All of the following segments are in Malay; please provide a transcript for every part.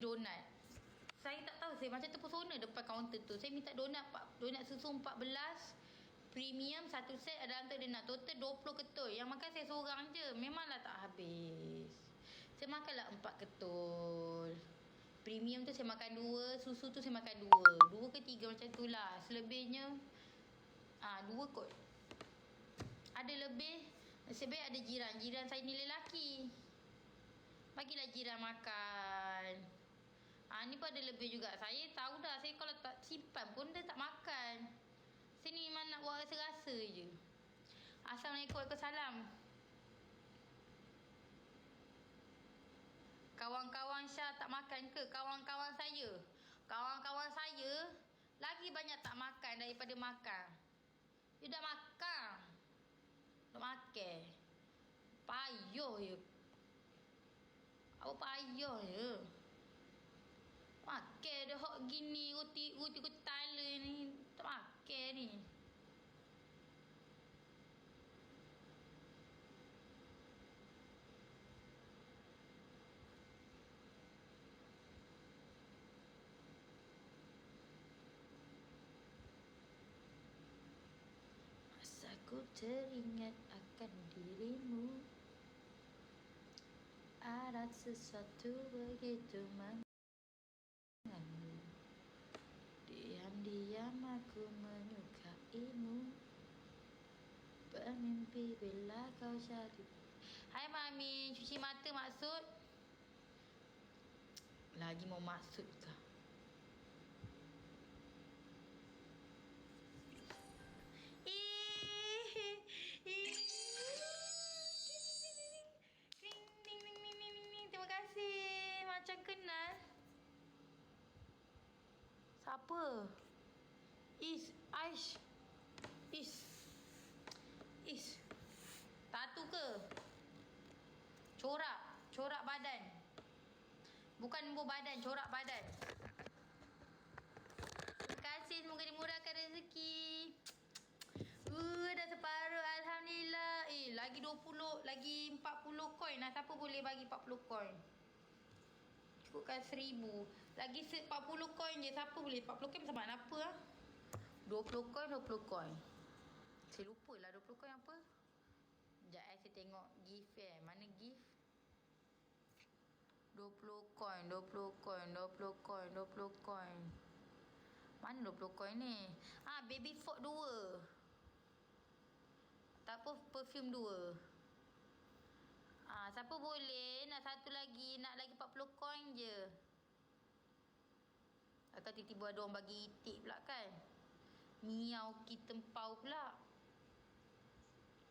donat. Saya tak tahu saya macam terpesona depan kaunter tu. Saya minta donat pak- donat susu 14 premium satu set dalam tu dia nak total 20 ketul. Yang makan saya seorang je. Memanglah tak habis. Saya makanlah 4 ketul. Premium tu saya makan dua, susu tu saya makan dua. Dua ke tiga macam tu lah. Selebihnya ah dua kot. Ada lebih Nasib baik ada jiran. Jiran saya ni lelaki. Bagilah jiran makan. Ni pun ada lebih juga. Saya tahu dah. Saya kalau tak simpan pun dia tak makan. Saya ni memang nak buat rasa-rasa je. Assalamualaikum. Waalaikumsalam. Kawan-kawan Syah tak makan ke? Kawan-kawan saya. Kawan-kawan saya lagi banyak tak makan daripada makan. Dia dah makan. Dah makan. Payah je. Apa payah je. Makan dia hok gini roti roti roti tala ni. Tak makan ni. Ku teringat akan dirimu Ada sesuatu begitu mengenangmu aku menyukaimu Bermimpi bila kau jadi Hai Mami, cuci mata maksud? Lagi mau maksud kah? Terima kasih. Macam kenal. Siapa? Is, Aish. Is. Is. Tatu ke? Corak. Corak badan. Bukan nombor badan, corak badan. Terima kasih. Semoga dimurahkan rezeki. Uh, dah separuh. Alhamdulillah. Eh, lagi 20, lagi 40 koin lah. Siapa boleh bagi 40 koin? Cukupkan 1000. Lagi se- 40 koin je. Siapa boleh? 40 koin sama apa lah? 20 koin, 20 koin. Saya lupa lah 20 koin apa. Sekejap eh, saya tengok gift eh. Mana gift? 20 koin, 20 koin, 20 koin, 20 koin. Mana 20 koin ni? Ah, baby fork 2. Tak apa, perfume 2. Ah, siapa boleh nak satu lagi, nak lagi 40 koin je. Akan tiba-tiba ada orang bagi itik pula kan? Miau kita tempau pula.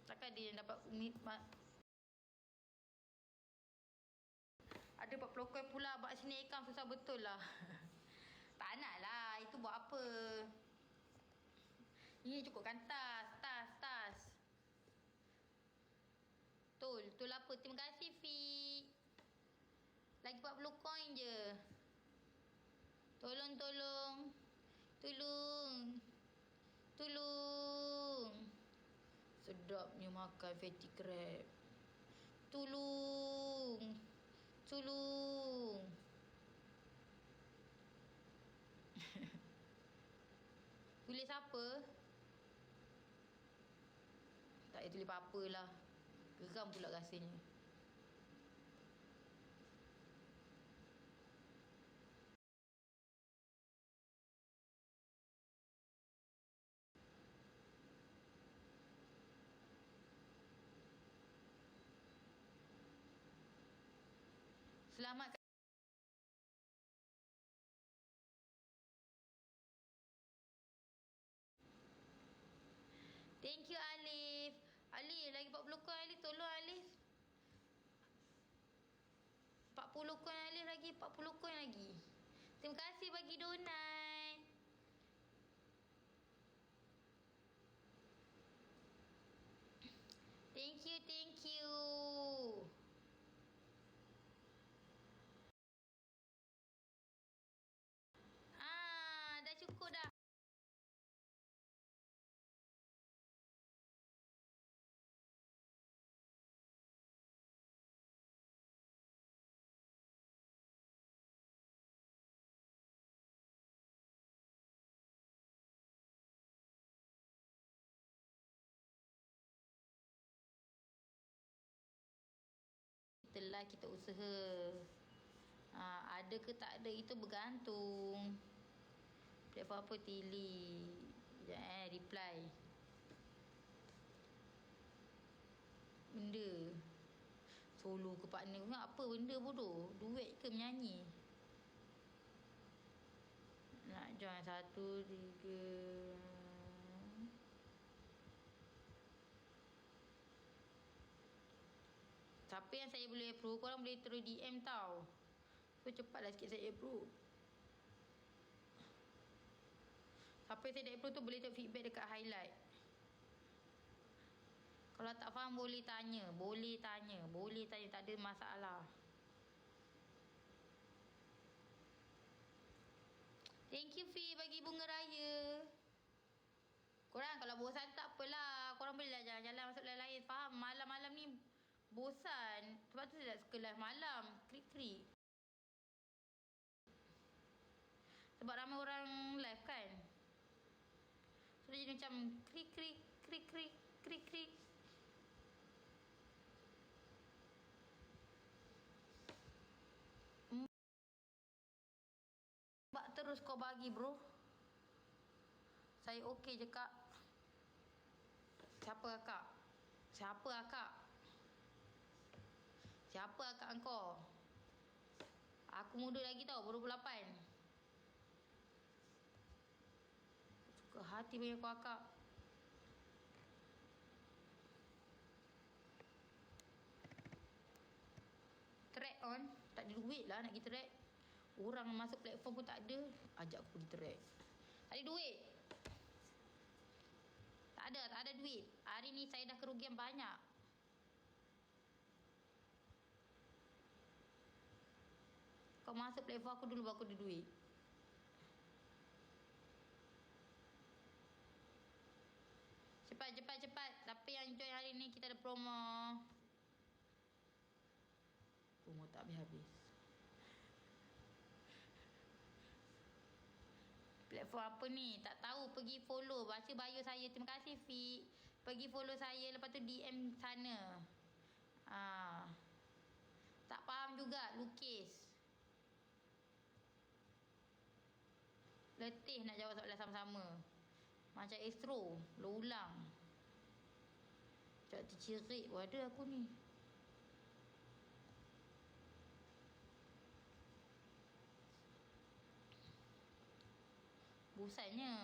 Takkan dia yang dapat ma, ada 40 koin pula buat sini account susah betul lah. tak nak lah, itu buat apa? Ini cukupkan tas, tas, tas. Tul, tul apa? Terima kasih Fi. Lagi 40 koin je. Tolong, tolong. Tolong. Tolong. Sedapnya makan fatty crab. Tolong. Tolong. tulis apa? Tak payah tulis apa-apa lah. Geram pula rasanya. Selamat Thank you Alif. Alif lagi 40 koin Alif tolong Alif. 40 koin Alif lagi 40 koin lagi. Terima kasih bagi donat. aku dah. Kita kita usaha. Ha, ada ke tak ada itu bergantung. Platform apa Tili? Sekejap eh, reply. Benda. Solo ke partner ke apa benda bodoh? Duet ke menyanyi? Nak join satu, tiga. Siapa yang saya boleh approve, korang boleh terus DM tau. So cepatlah sikit saya approve. Siapa yang dah approve tu boleh tengok feedback dekat highlight. Kalau tak faham boleh tanya. Boleh tanya. Boleh tanya. Tak ada masalah. Thank you Fi bagi bunga raya. Korang kalau bosan tak apalah. Korang boleh lah jalan-jalan masuk lain-lain. Faham? Malam-malam ni bosan. Sebab tu saya tak suka live malam. Krik-krik. Sebab ramai orang live kan. So dia jadi macam krik-krik, krik-krik, krik-krik. Mbak terus kau bagi bro. Saya okey je kak. Siapa kakak? Siapa kakak? Siapa kakak engkau? Aku muda lagi tau, baru 28. Suka hati punya kakak. Track on. Tak ada duit lah nak pergi track. Orang masuk platform pun tak ada. Ajak aku pergi track. Tak ada duit. Tak ada, tak ada duit. Hari ni saya dah kerugian banyak. Kau masuk platform aku dulu baru aku ada duit. Cepat, cepat, cepat. Siapa yang join hari ni kita ada promo. Promo tak habis-habis. Platform apa ni? Tak tahu. Pergi follow. Baca bio saya. Terima kasih, Fi. Pergi follow saya. Lepas tu DM sana. Ah. Tak faham juga. Lukis. Letih nak jawab soalan sama-sama. Macam Astro. Ulang-ulang. Cak tercirik. Waduh aku ni. Bosannya.